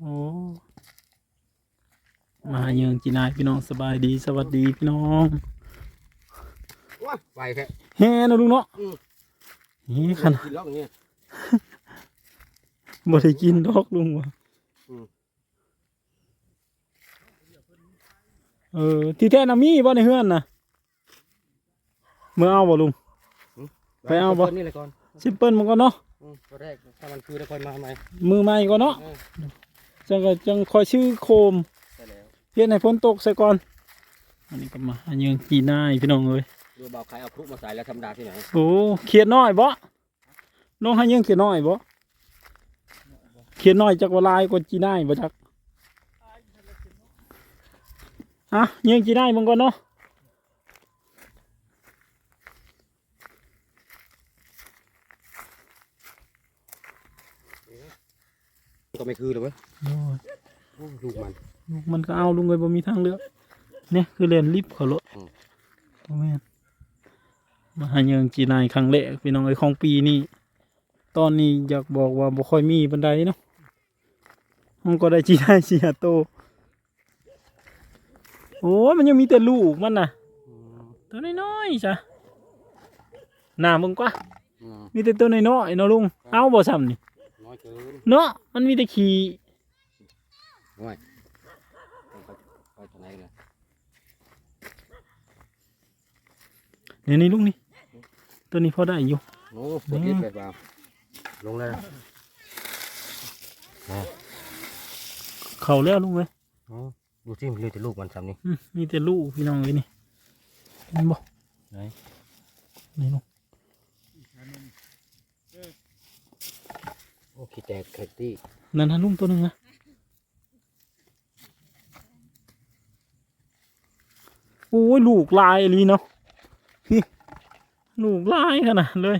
โอ้มาเยืองจีนายพี่น้องสบายดีสวัสดีพี่น้องว้าไปแค่แฮ่นะลุงเนาะอืมนี่ขนาดกินแล้วอย่างเงี้ยบ่ได้กินดอกลุงว่ะอืมเออที่แท้น่ะมีบ่ในเฮือนน่ะเมื่อเอาบ่ลุงไปเอาบ่ต้นนี่เลยก่อนซิมเปิลมันก็เนาะอืม ตัวแรกถ้ามันคือแล้วค่อยมาใหม่มือใหม่ก็เนาะเออจังก็จังคอยชื่อโคมใช่แล้วเฮ็ดให้ฝนตกใส่ก่อน อันนี้ก็มาอันยังจีนายพี่น้องเอ้ยดูเบาใครเอาครุมาใส่แล้วธรรมดาที่ไหนโอ้เขียนน้อยบ่น้องให้ยังเขียนน้อยบ่เขียนน้อยจักว่าลายกว่าจีนายบ่จักอะยังจีนายมึงก่อนเนาะ ก็ไม่คือเลยเว้ยโอ้ยโอ้ลูกมันลูกมันก็เอาลุงเลยบ่มีทางเลือกเนี่ยคือเล่นลิฟต์เขาโลดอืมบ่แม่นมาหายังจีนายครั้งแรกพี่น้องเอ้ยของปีนี้ตอนนี้อยากบอกว่าบ่ค่อยมีบันไดเนาะมันก็ได้จีนายเสียโตวโอ้ยมันยังมีแต่ลูกมันน่ะอืมตัวน้อยๆจ้ะหน้ามึงกว่าอืมมีแต่ตัวน้อยๆเนาะลุงเอาบ่ซ้ำนี่ น้อยเกินเนาะมันมีแต่ขี้น้อยต้องไปไปทางไหนเลยนี่นี่ลุงนี่ตัวนี้พอได้อยู่ โอ้ปวดนี่นิดแบบว่าลงเลยนะเข้าแล้วลุงเว้ยโอ้ดูที่มันเลือดแต่ลูกมันซ้ำนี่อืมมีแต่ลูกพี่น้องเลยนี่เห็นบ่ไหนนี่ลุง อ้ขี้แตกแคตตี้นั่นนะลุงตัวหนึงนะโอ้ยลูกลายอีหลีเนาะนี่ลูกลายขนาดเลย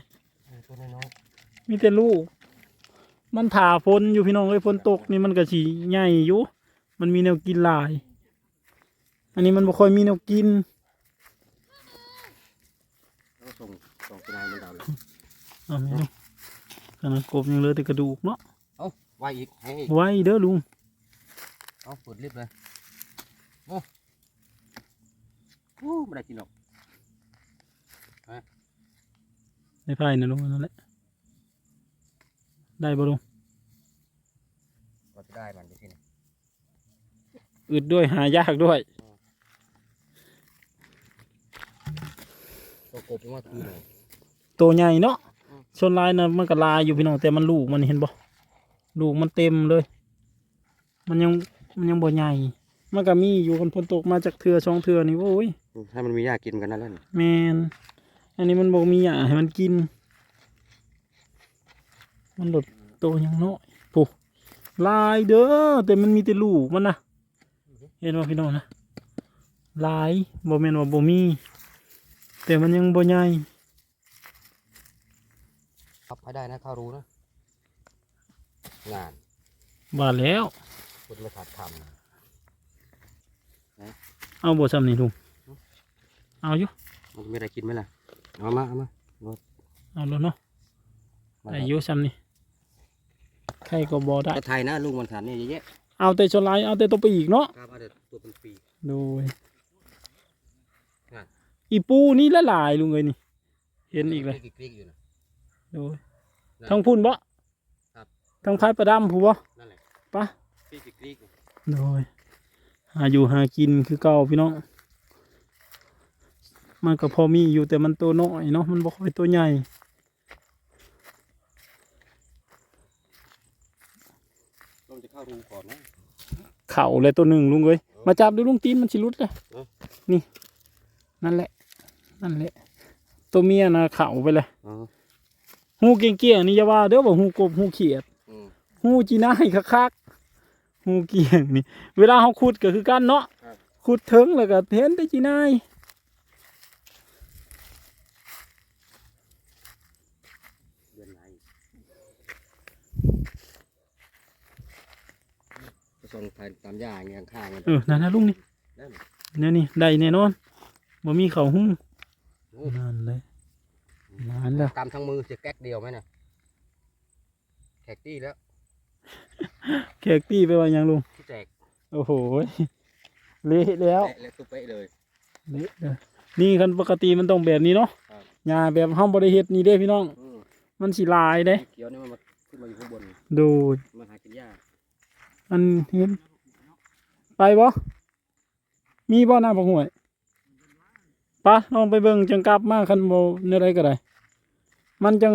ตัวน้อยมีแต่ลูก มันถาฝนอยู่พี่น้องเอ้ยฝนตกนี่มันก็สีใหญ่อยู่ มันมีแนวกินหลาย อันนี้มันบ่ค่อยมีแนวกินๆแล้วส่งส่งตัวนายมันดาวเลย เอาไม่รู้ ขนาดกบยังเหลือแต่กระดูกเนาะเอาไว้อีกให้อีกไว้เด้อลุงเอาเปิดลิฟต์เลยโอ้โอ้ไม่ได้กินหรอกในไพ่นะลุงอันนั่นแหละได้บ่ลุงก็จะได้มันไปที่ไหนอึดด้วยหายากด้วยตัวกบว่าคือไหนตัวใหญ่เนาะ อืมชนลายนะมันก็ลายอยู่พี่น้องแต่มันลูกมันเห็นบ่ลูกมันเต็มเลย มันยังมันยังบ่ใหญ่มันก็มีอยู่คนฝนตกมาจากเถือสองเถือนี่โอ้ยให้มันมีหญ้ากินกันนั่นแหละนี่แมนอันนี้มันบอกมีอย่างให้มันกิน มันหลดโตยังน้อยปุ๊ลายเด้อแต่มันมีแต่ลูกมันนะเห็นว่าพี่น้องนะลายบ่แม่นว่าบ่มี แต่มันยังบ่ใหญ่ ครับให้ได้นะข้าวรู้นะงานว่าแล้วคุณไม่ขาดคเอาบ่ซ้ำนี่ลุงเอาอยู่ำมันจะมีอะไรกินไหมล่ะเอามาเอามาเอาแล้วเนาะมาอายุซ้ำนี่ใครก็บ่ได้ ก็ไทยนะลูกมันฐานนี่เยอะแยะเอาแต่ชนลายเอาแต่ตัวปีกเนาะครับเอาแต่ตัวเป็นปีโดยนั่นอีปูนี่ละลายลุงเอ้ยนี่ เห็นอีกเลยกรีกๆอยู่นะโดยนั่นทั้งพุ่นบ่ครับทั้งพายประดำผู้บ่นั่นแหละปะกรีกกรีกๆอยู่โดยหาอยู่หากินคือเก่าพี่น้องมันก็พอมีอยู่แต่มันตัวน้อยเนาะมันบ่ค่อยตัวใหญ่ต้องจะเข้ารูก่อนนะเข่าเลยตัวหนึ่งลุงเอ้ยมาจับดูลุงตีนมันสิรุดเลยเอ้านี่ นั่นแหละ นั่นแหละ ตัวเมียนะเข่าไปเลย อ๋อหูเกี้ยงๆนี่อย่าว่าเด้อว่าหูกบหูเขียดอืมหูจีน่ายคักๆหูเกี้ยงนี่ เวลาเขาขุดก็คือกันเนาะครับขุดถึงแล้วก็เห็นแต่จีน่ายเดือนไหนจะส่งถ่ายตามหญ้าอย่างเงี้ยข้างๆมันเออนั่นนะลุงนี่ได้ไหมเนี่ยนี่ได้แน่นอนบ่มีเขาหุ้งโอ้นั่นเลย นั่นแหละตามทั้งมือจะแก๊กเดียวไหมเนี่ยแขกตี้แล้วแขกตี้ไปว่าหยังลุงที่แตกโอ้โหเละแล้วแตะแล้วตุ๊บเป๊ะเลยเละเลยนี่คันปกติมันต้องแบบนี้เนาะครับหญ้าแบบห้องบริเฮ็ดนี่เด้พี่น้องอืมมันสิลายเด้เขียวนี่มันมาขึ้นมาอยู่ข้างบนดูมันหากินยากมันเห็นไปบ่มีบ่หน้าบักห่วยปะลองไปเบิ่งจังกลับมาคันบ่ในไรก็ได้ มันจัง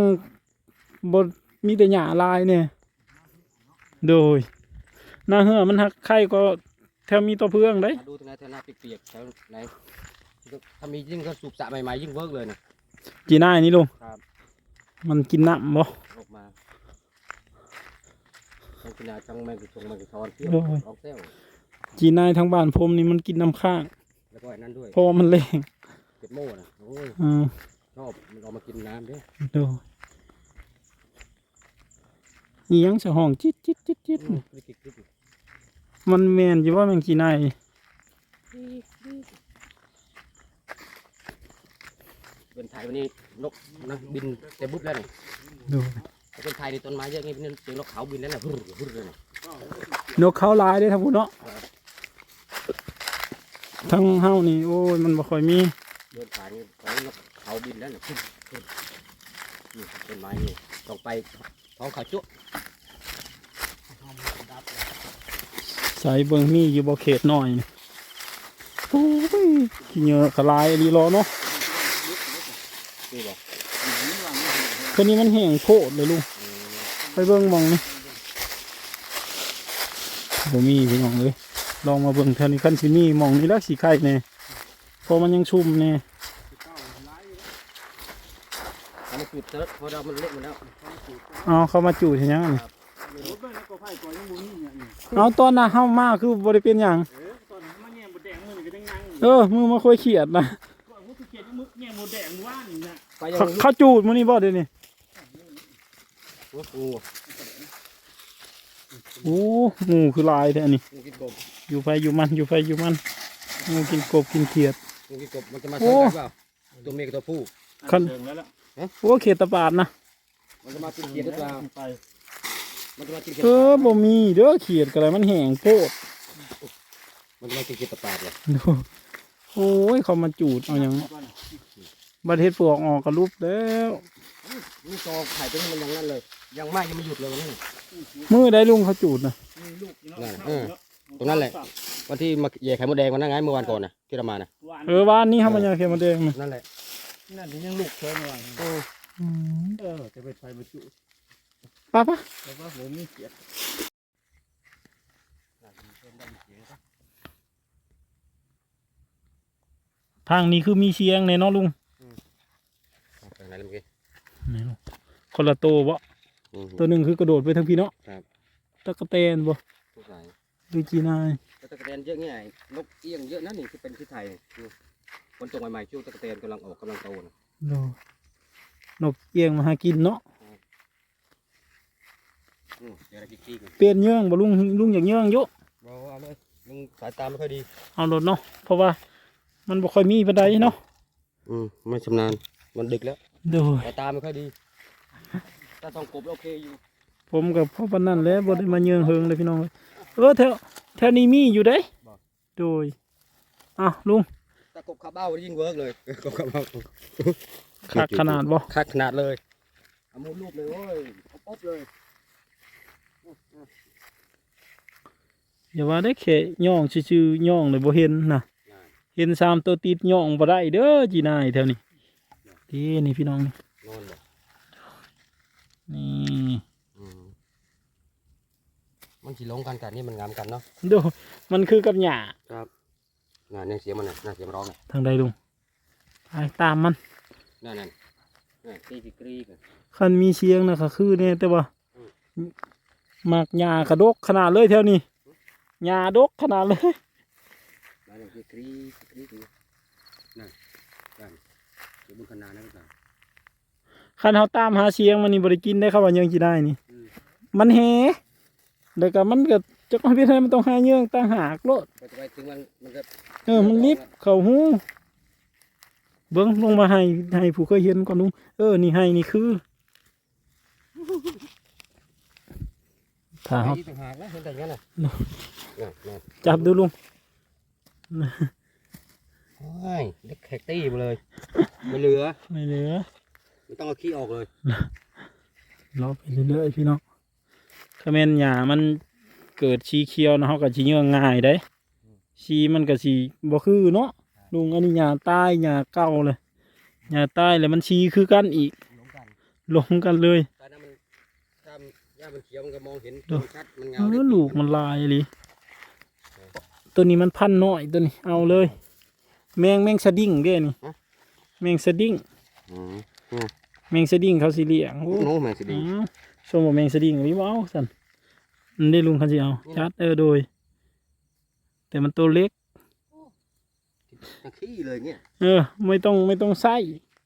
บ่มีแต่หญ้าลายเนี่ย โดยหน้าเหือมันหักไข่ก็แถวมีตัวเพื่องเด้มาดูตรงไหนแถวหน้าเปียกๆแถวไหนถ้ามียิ่งก็สูบสระใหม่ๆยิ่งเวิร์กเลยนะจีน่ายนี่ลุงครับ มันกินน้ำบ่ออกมาต้องกินยาจังแมงกุชงแมงกุชอนเที่ยวโอ้ยลองเซลจีน่ายทางบ้านผมนี่มันกินน้ำข้างแล้วก็ไอ้นั่นด้วยเพราะว่ามันแรงเก็บโม่นะโอ้ยอ่า ชอบมันเอามากินน้ำเด้ดูอีหยังสะห้องจิตจิตจิตจิตอืมกริ๊กกริ๊กกริ๊กมันแมนอยู่ว่าแมงจีน่ายเป็นไทยวันนี้นกนะบินเต็มบุ๊บแล้วนี่ดูถ้าเป็นไทยในต้นไม้เยอะงี้เป็นเสียงนกเขาบินแล้วน่ะฮึ่รฮึ่รเลยนะนกเขาหลายได้อทั้งพูนเนาะทั้งเฮานี่โอ้ยมันบ่ค่อยมีเดินผ่านนี่ตอนนี้นก เขาบินแล้วน่ะฮึ่รฮึ่รนี่ต้นไม้นี่ต้องไปท้องเขาจุ๊ใส่เบิ่งมีอยู่บ่เขตหน่อยนี่โอ้ยขี้เหยอะขลายดีรอเนาะนี่บอกคนนี้มันแห้งโคตรเลยลุงอืมไปเบิ่งหมองนี่บ่มีพี่น้องเลยลองมาเบิ่งแถวนี้คันสิมีหมองนี่แล้วสิไข่แน่เพราะมันยังชุ่มแน่อั นนี้คือเติร์ดเพราะเรามันเละหมดแล้วเอาเข้ามาจูดเห็นยังนี่เอาตอนน่ะเฮามาคือบ่ได้เป็นหยังเออมือมาค่อยเขียดนะไปยังเขาเขาจูดมื้อนี้บ่เดี๋ยวนี้โอ้โหโอ้หมูคือหลายแท้อันนี้งูกินกบอยู่ไฟอยู่มันอยู่ไฟอยู่มันงูกินกบกินเขียดงูกินกบมันจะมาโอ้ชนกันเปล่าตัวเมียกับตัวผู้คัน โอ้เขียดตะปาดนะมันจะมากินเขียดหรือเปล่ามันจะมากินเขียดเออบ่มีเด้อเขียดก็ได้มันแห้งโพดมันจะมากินเขียดตะปาดเลยดูโอ้ยเขามาจูดเอาหยังบัดเฮ็ดปวกออกกระลุบแล้วนี่จอไข่ตัวนี้มันยังนั่นเลย ยังไหม้ยังไม่หยุดเลยวันนี้มือได้ลุงเขาจูดนะนั่นเออตรงนั้นแหละวันที่มาแย่ไข่มดแดงวันนั้นไงเมื่อวานก่อนนะที่เรามานะเออบ้านนี้เฮามันยังเขียดมาแดงนะนั่นแหละ นั่นยังลูกเคยมาเอออืมเออจะไปไฟมาจุป้าปะแต่ว่าผมมีเกียรติทางนี้คือมีเชียงในเนาะลุงไปไหนแล้วเมื่อกี้ไหนลุงคนละโตวบ่อืมตัวหนึ่งคือกระโดดไปทางพี่เนาะครับตะกะแตนบ่ทุกสายดูจีนายแต่ตะกะแตนเยอะไงนกเอี้ยงเยอะนั่นนี่คือเป็นที่ไทย นี่คนตรงใหม่ๆช่วงตะกะแตนกำลังออกกำลังโตนะดูนกเอียงมาหากินเนาะอืมเดี๋ยวอะไรกิ๊กๆเลยเปลี่ยนเยื่องบ่ลุงลุงอยากเยื่องเยอะบอกเอาเลยมึงสายตาไม่ค่อยดี เอารถเนาะเพราะว่า มันบ่ค่อยมีปานใดเนาะอืมไม่ชำนาญมันดึกแล้วดูสายตาไม่ค่อยดีตาทองกบโอเคอยู่ผมกับพ่อปานนั้นแหล้วบ่ได้มาเยื่องเฮิงเลยพี่น้องเอ้ยเออแถวแถวนี้มีอยู่เด้โดยอะลุงตา กบขาเบ้ายิ่งเวิร์กเลยกบขาเบ้าคักขนาดบ่คักขนาดเลยเอามูลรูปเลยโอ้ยเอาป๊บเลยอย่าว่าได้แค่ย่องซื่อๆย่องเลยบ่เห็นน่ะเห็นสามตัวติดย่องบ่ได้เด้อจีนายแถวนี้ดีนี่พี่น้องนี่นอนเลยนี่อืมมันสิลงกันกันนี่มันงามกันเนาะดูมันคือกับหญ้าครับ น่าเนี่ยเสียงมันน่ะน่าเสียงมันร้องน่ะทางใดลุงไปตามมันนั่นนั่นนั่นกรีกกรีกอะคันมีเชียงนะก็คือเนี่ยแต่ว่าหมากหญ้ากระดกขนาดเลยแถวนี้หญ้าดกขนาดเลยนั่นนั่นกรีกกรีกกรีกนั่นนั่นเดี๋ยวมึงขนาดนั้นก่อนคันเฮาตามหาเชียงมันนี่บ่ได้กินได้ครับว่ายังสิได้นี่อืมมันแหแล้วก็มันก็จักมันเป็นไงมันต้องหาเยื่องต่างหากโลดพอจะไปถึงมันมันจะ เออมันลิบเข้าหูเบิ่งลงมาให้ให้ผู้เคยเห็นก่อนลุงเออนี่ให้นี่คือถ้าไปเฮาอีกต่างหากนะเห็นแต่อย่างนั้นน่ะเนอะน่ะน่ะจับดูลุงโอ้ยเล็กแขกตี้มาเลยไม่เหลือไม่เหลือไม่ต้องเอาขี้ออกเลยรอไปเรื่อยๆพี่น้องคาเมนหญ้ามันเกิดชีเขียวนะเฮาก็สิเยื่อง่ายได้ ชีมันก็สิบ่คือเนาะลุงอันนี้หญ้าตายหญ้าเก่าเลยหญ้าตายแล้วมันชีคือกันอีกหลงกันลงกันเลยตอนนั้นมันถ้าหญ้ามันเขียวมันก็มองเห็นดูชัดมันเงาเอเด็อกลูกมันลายเลยตัวนี้มันพันน้อยตัวนี้เอาเลย แมงแมงสดิ้งเด้นี่แมงสดิ้งอืมแมงสดิ้งเขาสิเลี้ยงโอ้โน้แมงสิดีอ้าวชมว่าแมงสดิ้งหรือว่าเอาสันมันได้ลุงเขาสิเอาชัดเออโดย แต่มันตัวเล็กยังขี้เลยเนี่ยเออ ไม่ต้องไม่ต้องใส่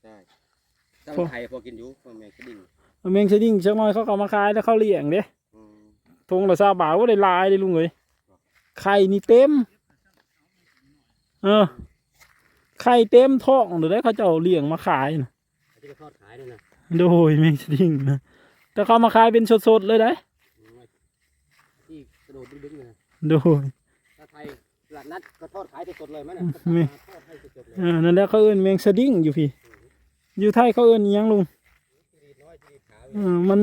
ใช่ถ้ามันไข่พอกินอยู่พอแมงสิดีแมงสดิ้งชักหน้อยเขาก็เอามาขายแล้วเขาเลี้ยงเด้อืมทงละซาบาทว่าได้หลายเลยลุงเอ้ยไข่นี่เต็ม เออไข่เต็มท้องเดี๋ยวได้เขาเจ้าเลี้ยงมาขายนะ อันที่เขาทอดขายเนี่ยนะโดยแมงสดิ้งนะ แต่เขามาขายเป็นสดๆเลยได้ อืมที่กระโดดดึงๆเลยนะ โดยถ้าไทยต ลาดนัดก็ทอดขายสดๆเลยมั้ยน่ะมีทอดให้สดๆเลยเออนั่นแหละเขาเอิ้นแมงสดิ้งอยู่พี่ อยู่ไทยเขาเอิ้นอิหยังลุงจีรีดน้อยจีรีดขาวเออมัน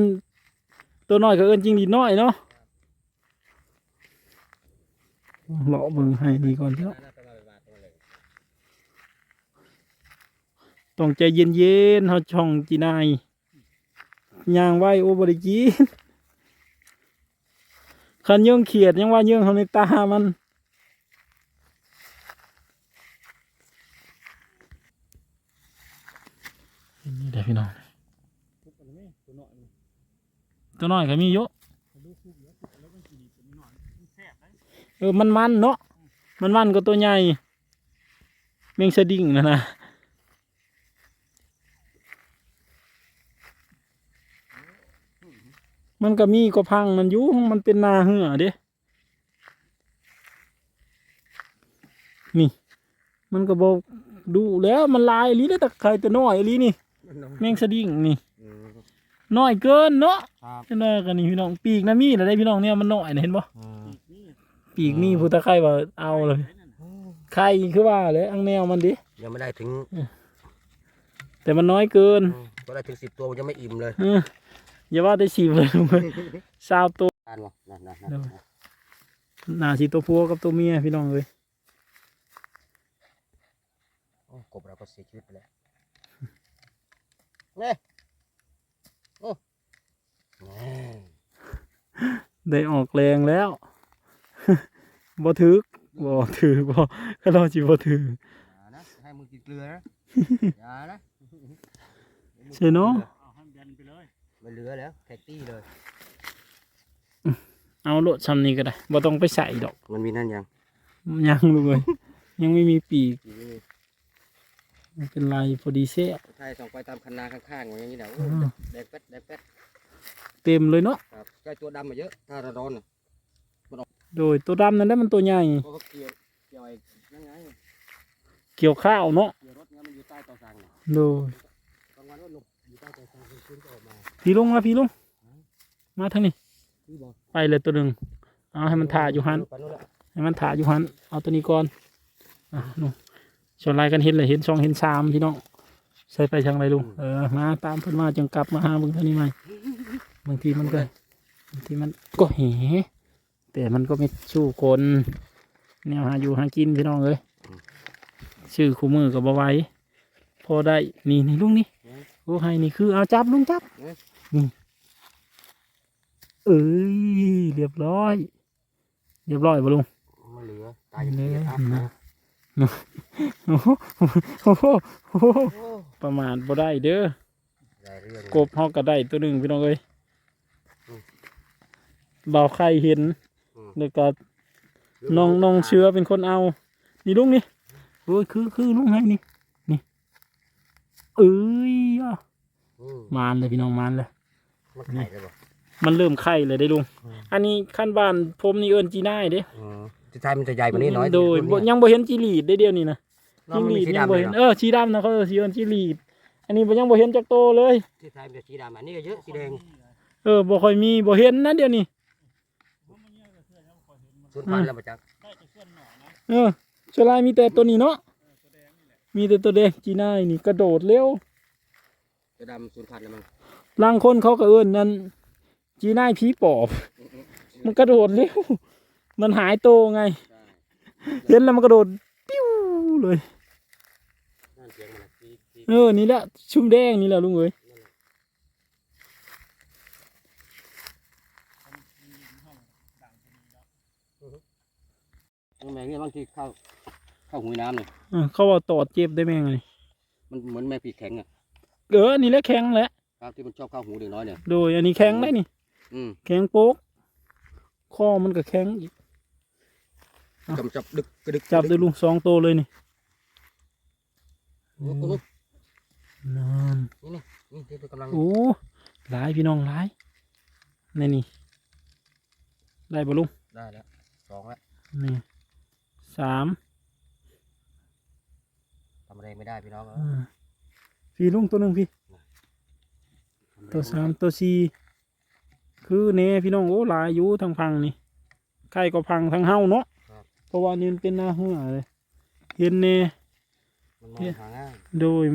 ตัวน้อยก็เอิ้นจริงดีน้อยเนาะเลาะเบิ่งให้ดีก่อนเถอะน่าจะมาเป็นบาทตัวเลยต้องใจเย็นๆเฮาช่องจีนายย่างไว้โอ้บ่ได้กินคันเยื่องเขียดยังว่าเยื่องเขาในตามัน นี่เด้อพี่น้องตัวน้อยก็มีเยอะเออมันมันเนาะมันมันก็ตัวใหญ่แมงสดิ้งนะนะมันก็มีก็พังมันอยู่มันเป็นนาเหือเด้นี่ มันก็บอกดูแล้วมันลายลีได้แต่ใครแต่น้อยลีนี่ แมงสดิ้งนี่อืมน้อยเกินเนาะครับจังไดกันนี่พี่น้องปีกนะมีแล้วได้พี่น้องเนี่ยมันน้อยนะเห็นบ่อืมนี่ปีกมีผู้ตะไคร่ว่าเอาเลยไอ้นั่นน่ะไข่คือว่าเลยอังแนวมันดิยังไม่ได้ถึง แต่มันน้อยเกินอืมก็ได้ถึงสิบตัวมันยังไม่อิ่มเลยเอออย่าว่าได้สิบเลยลุงเอ้ยสาวตัวทานวะนั่นนั่นเดี๋นั่ยวนหน้าสิตัวผัวกับตัวเมียพี่น้องเลยโอ้กบเราก็เสียชีวิตไปแล้วเนี่ยโอ้นี่ได้ออกแรงแล้วบ่ถึกบ่ถือบ่ก็รอสิบ่ถืออย่านะให้มึงกินเกลือนะอย่านะใช่เนาะเอาให้มันแบนไปเลยไม่เหลือแล้วแท็กตี้เลย เอาโลดซ้ำนี้ก็ได้บ่ต้องไปใส่ดอก มันมีนั่นยัง ยังลุงเอ้ยยังไม่มีปีก อีนี่มันเป็นลายพอดีเซ่ใช่ส่องไปตามคันนาข้างๆอย่างนี้นะโอ้อืมแดงเป็ดแดงเป็ดเต็มเลยเนาะครับใกล้ตัวดำมาเยอะถ้าเราร้อนน่ะโดยตัวดำนั้นได้มันตัวใหญ่ เพราะเขาเกี่ยวเกี่ยวไอ้นั่นไงเกี่ยวข้าวเนาะเกี่ยวรถงั้นมันอยู่ใต้ต่อสั่งน่ะโดยกลางวันก็หลบอยู่ใต้ต่อสั่งกลางคืนก็ออกมาพี่ลุงมาพี่ลุงมาทางนี้คือบอกไปเลยตัวหนึ่งเอาให้มันถ่าอยู่หันไปนู่นแหละให้มันถ่าอยู่หันเอาตัวนี้ก่อนอะลุง ชนลายกันเห็นเลยเห็นสองเห็นสามพี่น้องใส่ไปทางไรลุงเออมาตามเพิ่นมาจังกลับมาหาเบิ่งเท่านี้ไหมบางทีมันก็บางทีมันก็แหแต่มันก็ไม่สู้คนแนวหาอยู่หากินพี่น้องเลยชื่อคู่มือกับบไหว้พอได้นี่นี่ลุงนี่โอ้ให้นี่คือเอาจับลุงจับนี่เอ้ยเรียบร้อย เรียบร้อยบ่ลุงมันเหลือตายเหลืออะนะ โอ้โหโอ้โหโอ้โหโอ้ประมาณบ่ได้เด้อได้เรื่องกบเฮาก็ได้ตัวหนึ่งพี่น้องเอ้ยอืมเบาไข่เห็นอืมแล้วก็น้องน้องเชื้อเป็นคนเอา นี่ลุงนี่โอ้ยคือคือลุงให้นี่ นี่ เอ้ยอะอืมมานเลยพี่น้องมานเลย มันไข่เลยบ่มันเริ่มไข่เลยได้ลุงอืมอันนี้ขั้นบ้านผมนี่เอิ้นจีน่ายเด้ อืม ที่ไทยมันจะใหญ่กว่านี้น้อยโดยบ่รุ่นนี้ยังบ่เห็นจีรีดได้เดียวนี่นะน้องจีมันรีมีดสียังดำบ่เลยเห็นเหรอเออชีดำนะเขาเอิ้นสีเอิ้นจีรีด อันนี้บ่ยังบ่เห็นจักโตเลยที่ไทยมันจะสีดำอันนี้ก็เยอะสีแดงเออบ่ค่อยมีบ่เห็นนะเดี๋ยวนี้สูญพันธุ์แล้วมาจักได้จะส่วนหน่อยนะเออชวลายมีแต่ตัวนี้เนาะเออตัวแดงนี่แหละมีแต่ตัวแดงจีน่ายนี่กระโดดเร็วจะดำสูญพันธุ์แล้วมั้งลางคนเขาก็เอิ้นนั่นจีน่ายผีปอบ มันกระโดดเร็ว มันหายโตวไงได้เห็นแล้วมันกระโดดปิ้วเลยนั่นเสียงมันนะที่ที่เออนี่แหละชุ่มแดงนี่แหละลุงเอ้ยนั่นแหละมันมีห้องดังตัวนี้แล้วยังไงเนี่ยบางทีเข้าเข้าหุยน้ำเนี่ยเออเขาว่าตอดเจ็บได้แม่งไงมันเหมือนแม่ปีกแข็งอะเออนี่แหละแข็งแหละครับที่มันชอบเข้าหูเด็กน้อยเนี่ยโดยอันนี้แข็งได้นี่อืมแข็งโป๊กข้อมันก็แข็งอีก อะจับจับดึกกระดึกจับได้ลุงสองตัวเลยนี่โอ้โหนั่นนี่ที่ตัวกำลังโอ้หลายพี่น้องหลายนี่นี่ได้บ่ลุงได้แล้วสองแล้วนี่สามทำอะไรไม่ได้พี่น้องเอ้ยอ่าพี่ลุงตัวหนึ่งพี่ ตัวสามตัวสี่คือเน่พี่น้องโอ้หลายอยู่ทางพังนี่ไข่ก็พังทางเฮาเนาะ เพราะว่านี่มันเป็นหน้าเหือเลยเห็นเน่มันมองหาง่ายโดย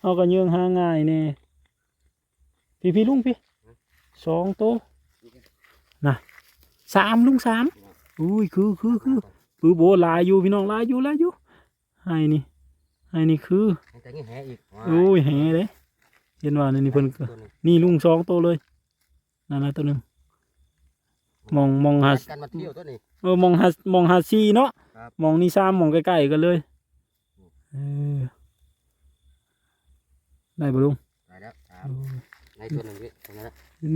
เฮาก็เยื่องหาง่ายเน่พี่พี่ลุงพี่สองตัวนะสามลุงสามอุ้ยคือคือคือคือโบหลายอยู่พี่น้องหลายอยู่หลายอยู่ให้นี่ให้นี่คือแต่งี้แหอีกโอ้ยแห่เลยเห็นว่านี่นี่เพิ่นก็ตัวหนึ่งนี่ลุงสองตัวเลยนั่นนะตัวหนึ่ง มองมองหากันมาเที่ยวตัวนี้ เออมองหามองหาซีเนาะครับ มองนี่ซ้ำมองใกล้ๆกันเลยเออได้บ่ลุงได้แล้วสามในตัวหนึ่งพี่ตรงนั้นแหละ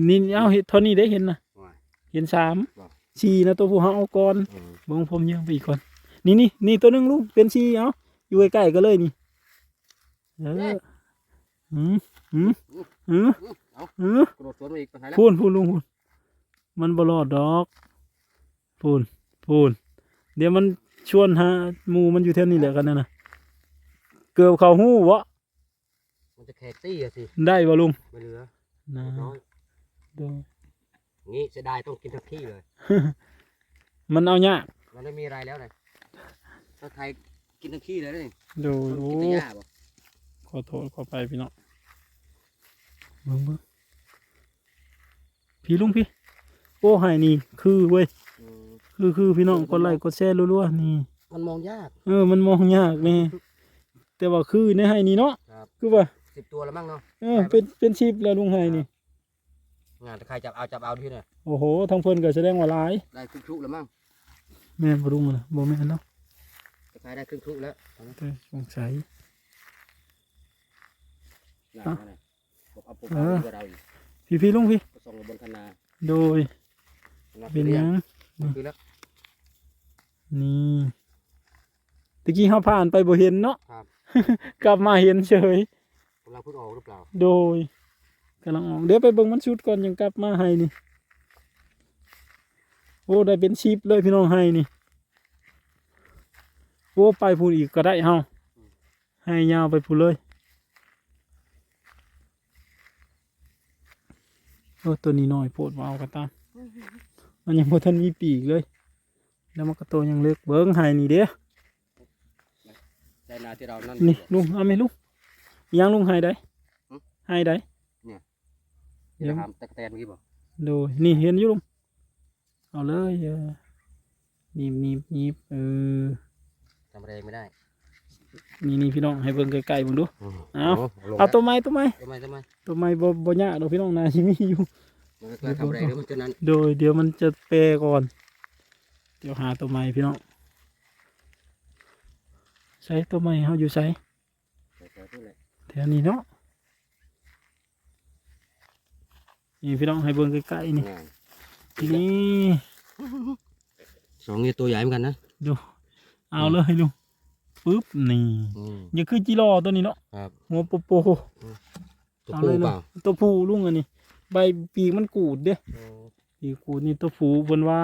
นี่เอาเห็นเท่านี้ได้เห็นนะว้ายเห็นสามว้าซีนะตัวผู้เฮาเอาก่อนอืมเบิ่งผมยังไปอีกคนนี่นี่นี่ตัวหนึงลุงเป็นซีเอาอยู่ใกล้ๆกันเลยนี่เออหืมหืมหืมเอาหืม กระโดดสวนมาอีกไปไหนแล้วพูนพูนลุงพูน มันบลอดดอกพูนพูนเดี๋ยวมันชวนหาหมูมันอยู่แถวนี้แหละกันนั่นนะเกือบเขาหู้วะมันจะแขกตี้อะสิได้บ่ลุงไม่เหลือนะน้อยดูงี้เสียดายต้องกินทั้งที่เลย มันเอาเนี่ยากมันไม่มีอะไรแล้วนะถ้าไทยกินทั้งที่เลยนี่ดูต้องโอ้กินแต่หญ้าบ่ขอโทษขอไปพี่น้องเบิ่งเบิ่งพี่ลุงพี่ โอ้ให้นี่คือเว้ยอืมคือคือพี่น้องกดไลค์กดแชร์รัวๆนี่ มันมองยาก เออ มันมองยากแนี่แต่ว่าคือในให้นี่เนาะครับ คือว่าสิบตัวแล้วมั้งเนาะเออเป็นเป็นชิปแล้วลุงไห้นี่ งานถ้าใครจับเอาจับเอาที่เนี่ยโอ้โหทางเพิ่นก็แสดงว่าหลาย ได้ครึ่งทุกแล้วมั้งแม่นบ่ลุงล่ะบ่แม่นเนาะถ้าใครได้ครึ่งทุกแล้วแต่สงสัยงานอะนั่นน่ะผมเอาผมเอเอาอดีกว่าเราอีกพี่พี่ลุงพี่ก็ส่งลงบนคณาโดยงาน เป็นรีหยยังมันคือแล้วนี่ตะกี้เฮาผ่านไปบ่เห็นเนาะครับกลับมาเห็นเฉยกำลังเพิ่งออกหรือเปล่า โดยกำลังออกเดี๋ยวไปเบิ่งมันชุดก่อนยังกลับมาให้นี่ โอ้ได้เป็นชิปเลยพี่น้องให้นี่โอ้ไปพูนอีกก็ได้เฮาให้ยาวไปพูนเลยโอ้ตัวนี้น้อยโพดว่าเอากระตาม มันยังบ่ทันมีปีกเลย แล้วมันก็โตยังเล็กเบิ้งให้นี่เด้อใจนาที่เรานั่นนี่ลุงเอาไหมลุงอิหยังลุงให้ได้หึให้ได้ที่เราทำตะกแตนเมื่อกี้บอกโดยนี่เห็นอยู่ลุงเอาเลยเออนีบนีบนีบเออทำอะไรไม่ได้นี่นี่พี่น้องให้เบิ่งไกลๆเบิ่งดูเอาลงเอาแล้วตัวไม้ตัวไม้ทำไมทำไมตัวไม้บ่บ่ยากดอกพี่น้องนาชิมีอยู่ มันก็ทำอะไรเดี๋ยวมันจะนั้นโดยเดี๋ยวมันจะเปรก่อน เดี๋ยวหาตัวไม้พี่น้องใช้ตัวไม้เฮาอยู่ใช้แถวๆนี่แหละแถวนี้เนาะนี่พี่น้องให้เบิ่งใกล้ๆนี่งานนี่สองนี่ตัวใหญ่เหมือนกันนะดูเอาเลยลุงปึ๊บนี่อืมอย่าคือจิรอตัวนี้เนาะครับหัวโปโปตัวเอาผู้เลยเปเนาะล่าตัวผู้ลุงอันนี้ ใบปีกมันกูดเด้ปีกกูดนี่ตัวผู้เพิ่นว่า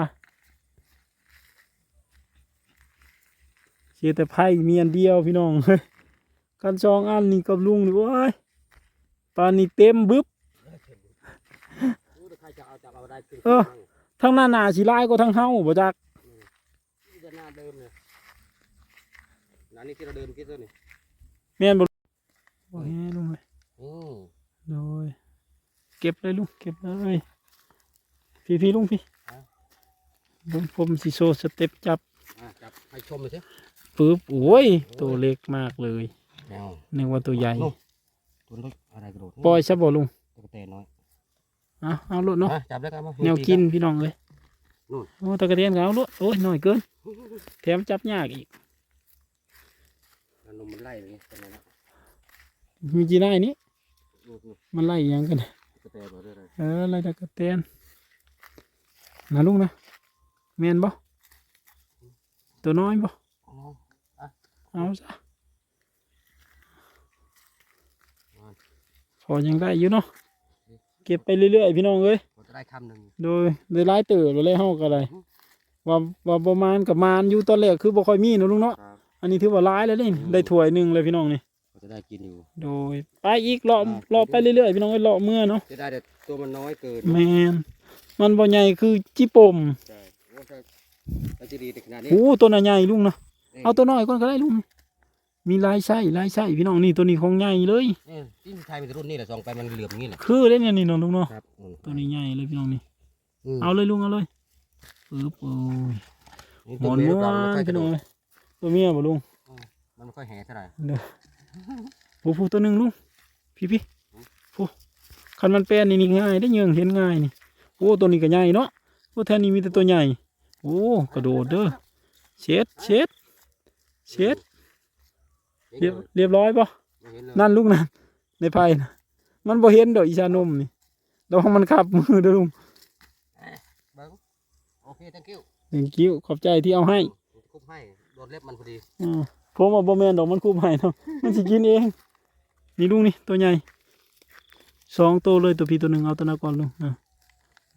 เสียแต่ไพ่มีอันเดียวพี่น้องเฮ้ยกันซองอันนี้กับลุงนี่โว้ยปานนี้เต็มบึ๊บใครจะเอาจับเอาได้ขึ้นเออทั้งหน้าหนาสิลายก็ทั้งเฮาบ่จักหน้าเดิมเนี่ยหน้านี้ที่เราเดินเมื่อกี้ตัวนี่แม่นบ่บ่แม่ลุงเลยอืมโดย เก็บเลยลุงเก็บเลยพี่พี่ลุงพี่ลุงผมสิโซสเต็ปจับอะจับให้ชมเลยสิปึ๊บโอ้ยตัวเล็กมากเลยแนวนึกว่าตัวใหญ่นู่นตัวเล็กอะไรกระโดดปล่อยซะบ่ลุงตะกะเตนน้อยเอาเอาลุเนาะอะจับแล้วกันมาแนวกินพี่น้องเลยนู่นโอ้ตะกะเตียนก็เอาลุโอ้ยหน่อยเกินแถมจับยากอีกแล้วนมมันไล่ไปไงเป็นไงล่ะมีจีน่ายนี้นู่นนู่นมันไล่อิหยังกันตะกะเต นมาด้วยเลยเออไล่ตะกะเตียนนะลุงนะแม่นบ่ตัวน้อยบ่อ๋อเอาซะพอยังได้อยู่เนาะเก็บไปเรื่อยๆพี่น้องเอ้ยเราจะได้คำหนึ่งโดยได้หลายเติบเลยเฮาก็ได้ว่าว่าประมาณกับมานอยู่ตอนแรกคือบ่ค่อยมีเนาะลุงเนาะครับอันนี้ถือว่าหลายแล้วนี่ได้ถ้วยหนึงเลยพี่น้องนี่เรา จะได้กินอยู่โดยไปอีกเลาะเลาะไปเรื่อยๆพี่น้องเอ้ยเลาะเมื่อเนาะจะได้แต่ตัวมันน้อยเกินแมนมันบ่ใหญ่คือจิปมใช่โอ้ถ้าถ้าจะดีแต่ขนาดนี้โอ้ตัวน่ะใหญ่ลุงนะนี่เอาตัวน้อยก่อนก็ได้ลุงมีลายไส้ลายไส้พี่น้องนี่ตัวนี้ของใหญ่เลยนี่ที่ไทยเป็นรุ่นนี้แหละส่องไปมันเหลือมอย่างนี้แหละคือเด้เนี่ยนี่เน้องลุงเนาะครับอืมตัวนี้ใหญ่เลยพี่น้องนี่มเอาเลยลุงเอาเลยปึ๊บโอ้ยนี่หมตัวอนเมียม้วเราไม่ค่อยนกระพี่โดน้องดเอ้ยตัวเมียบ่ลุงมันไม่ค่อยแห่เท่าไหร่ ผู้ผู้ตัวหนึ่งลุงพี่พี่ผู้คันมันแปลนนี่นี่ง่ายได้เยิงเห็นง่ายนี่โอ้ตัวนี้ก็ใหญ่เนาะโอ้แทนนี่มีแต่ตัวใหญ่โอ้กระโดดเด้อเช็ดเช็ดเช็ดเรียบเรียบร้อยปะนั่นลูกนั่นในไพ่นะมันบ่เห็นดอกอีชานมนี่ระวังมันขับมือเด้อลุงโอเค thank you หนึ่งกิ้วขอบใจที่เอาให้คุบให้โดนเล็บมันพอดีอ ผมว่าบ่แม่นดอกมันคูบให้เนาะมันสิกินเอง นี่ลุงนี่ตัวใหญ่สองตัวเลยตัวพี่ตัวหนึ่งเอาตัวนั้นก่อนลุงอะ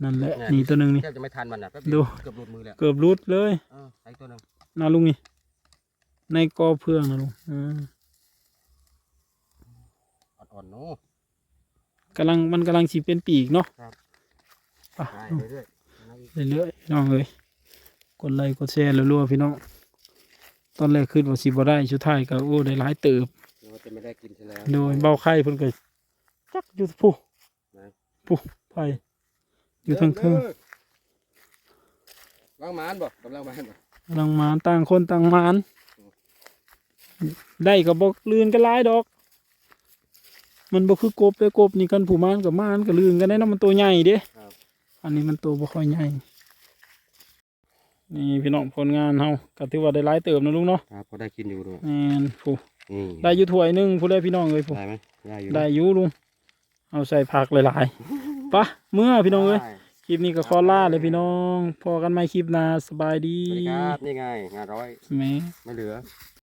นั่นแหละนี่ตัวหนึ่งนี่แทบจะไม่ทันมันอะแป๊บดูเดียวเกือบหลุดมือแล้วเกือบรุดเลยเออใส่ตัวหนึงนะลุงนี่ในกอเพื่องนะลุงอ่าอ่อนๆเนาะกำลังมันกำลังสิเป็นปีกเนาะครับไปได้เรื่อยๆเรื่อยๆพี่น้องเอ้ยกดไลค์กดแชร์รัวๆพี่น้อง ตอนแรกขึ้นว่าสิบ่ได้ชุดท้ายก็โอ้ได้หลายเติบเดี๋ยวจะไม่ได้กินซะแล้วโดยเบาไข่เพิ่นก็จักอยู่ผู้ไหนผู้ไปอยู่ทางเทิงด้อวางหมานบ่กำลังหมานบ่กำลังมานต่างคนต่างมาน ได้ก็บ่ลื่นกันหลายดอก มันบ่คือกบเลยกบนี่กันผู้มานกับมานก็ลื่นกันได้เนาะมันตัวใหญ่เด้ครับอันนี้มันตัวบ่ค่อยใหญ่ นี่พี่น้องผลงานเฮาก็ถือว่าได้หลายเติบนะลุงเนาะครับพอได้กินอยู่ด้วยแม่นผู้นี่ได้อยู่ถ้วยหนึงผู้ใดพี่น้องเอ้ยผู้ได้ไหมได้อยู่ได้อยู่ลุงเอาใส่ผักหลายๆปะเมื่อพี่น้องเอ้ยได้คลิปนี้ก็ขอลาเลยพี่น้อง พอกันใหม่คลิปหน้าสบายดีสวัสดีครับนี่ไงงานร้อยแหม่ ไม่เหลือ